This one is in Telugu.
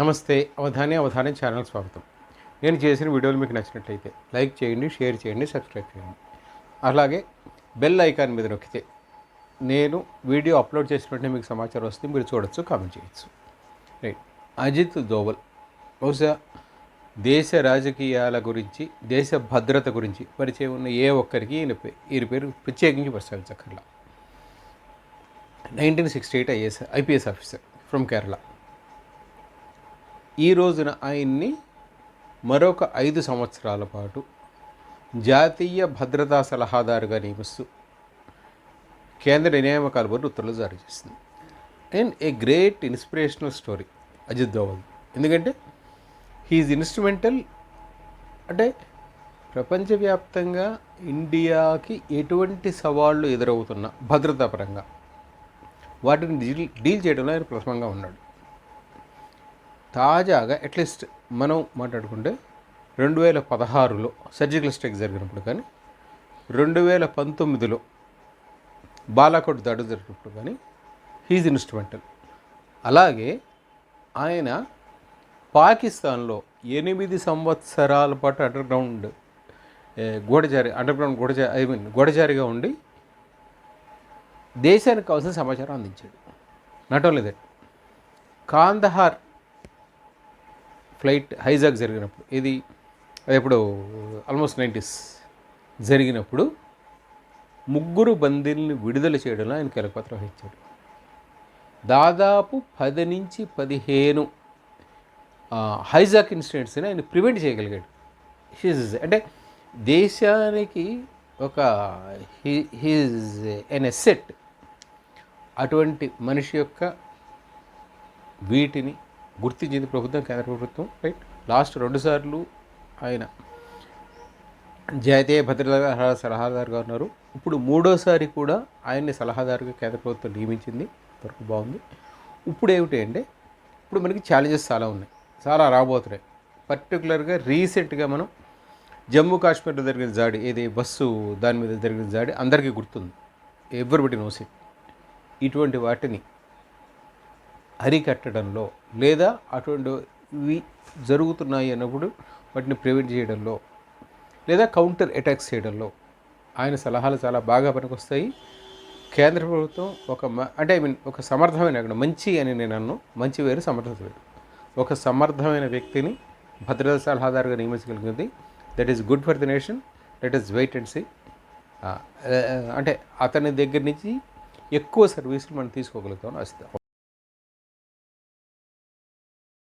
నమస్తే అవధాని అవధాని ఛానల్ స్వాగతం. నేను చేసిన వీడియోలు మీకు నచ్చినట్లయితే లైక్ చేయండి షేర్ చేయండి సబ్స్క్రైబ్ చేయండి. అలాగే బెల్ ఐకాన్ మీద నొక్కితే నేను వీడియో అప్లోడ్ చేసిన వెంటనే మీకు సమాచారం వస్తుంది మీరు చూడొచ్చు కామెంట్ చేయొచ్చు. రైట్. అజిత్ దోవల్. బహుశా దేశ రాజకీయాల గురించి దేశ భద్రత గురించి పరిచయం ఉన్న ఏ ఒక్కరికి ఈయన ఈయన పేరు ప్రత్యేకించి ప్రస్తావించక్కర్లా. Nineteen sixty eight IAS IPS officer from Kerala. ఈ రోజున ఆయన్ని మరొక ఐదు సంవత్సరాల పాటు జాతీయ భద్రతా సలహాదారుగా నియమిస్తూ కేంద్ర నియామకాల బోర్డు ఉత్తర్వులు జారీ చేసింది. And a great inspirational story Ajit Doval ఎందుకంటే హీఈస్ ఇన్స్ట్రుమెంటల్ అంటే ప్రపంచవ్యాప్తంగా ఇండియాకి ఎటువంటి సవాళ్ళు ఎదురవుతున్నా భద్రతాపరంగా వాటిని డీల్ డీల్ చేయడంలో ఆయన ప్రథమంగా ఉన్నాడు. తాజాగా అట్లీస్ట్ మనం మాట్లాడుకుంటే రెండు వేల పదహారులో సర్జికల్ స్ట్రైక్ జరిగినప్పుడు కానీ రెండు వేల పంతొమ్మిదిలో బాలాకోట్ దాడి జరిగినప్పుడు కానీ హీజ్ ఇన్స్ట్రుమెంటల్ అలాగే ఆయన పాకిస్తాన్లో ఎనిమిది సంవత్సరాల పాటు అండర్ గ్రౌండ్ గోడజారి గూఢచారి అండర్ గ్రౌండ్ ఐ మీన్ గోడజారిగా ఉండి దేశానికి కావాల్సిన సమాచారం అందించాడు. Not only that Kandahar flight hijack జరిగినప్పుడు ఇది ఎప్పుడు ఆల్మోస్ట్ నైంటీస్ జరిగినప్పుడు ముగ్గురు బందీల్ని విడుదల చేయడంలో ఆయన కీలక పాత్ర వహించాడు. దాదాపు పది నుంచి పదిహేను హైజాక్ ఇన్సిడెంట్స్ని ఆయన ప్రివెంట్ చేయగలిగాడు. హీజ్ అంటే దేశానికి ఒక హీజ్ ఎన్ ఎసెట్ అటువంటి మనిషి యొక్క వీటిని గుర్తించింది ప్రభుత్వం కేంద్ర ప్రభుత్వం రైట్ లాస్ట్ రెండుసార్లు ఆయన జాతీయ భద్రతా సలహాదారుగా ఉన్నారు. ఇప్పుడు మూడోసారి కూడా ఆయన్ని సలహాదారుగా కేంద్ర ప్రభుత్వం నియమించింది. వరకు బాగుంది. ఇప్పుడు ఏమిటి అంటే ఇప్పుడు మనకి ఛాలెంజెస్ చాలా ఉన్నాయి. చాలా రాబోతున్నాయి. పర్టికులర్గా రీసెంట్గా మనం జమ్మూ కాశ్మీర్లో జరిగిన జాడి ఏది బస్సు దాని మీద జరిగిన జాడి అందరికీ గుర్తుంది. ఎవరిబడి నోసి ఇటువంటి వాటిని అరికట్టడంలో లేదా అటువంటివి జరుగుతున్నాయి అన్నప్పుడు వాటిని ప్రివెంట్ చేయడంలో లేదా కౌంటర్ అటాక్స్ చేయడంలో ఆయన సలహాలు చాలా బాగా పనికొస్తాయి. కేంద్ర ప్రభుత్వం ఒక మ- అంటే ఐ మీన్ ఒక సమర్థమైన అక్కడ మంచి అని నేను అన్ను మంచి వేరు సమర్థత వేరు. ఒక సమర్థమైన వ్యక్తిని భద్రతా సలహాదారుగా నియమించగలిగింది that is good for the nation that is wait and see అంటే అతని దగ్గర నుంచి ఎక్కువ సర్వీసులు మనం తీసుకోగలుగుతాం ఆశిద్దాం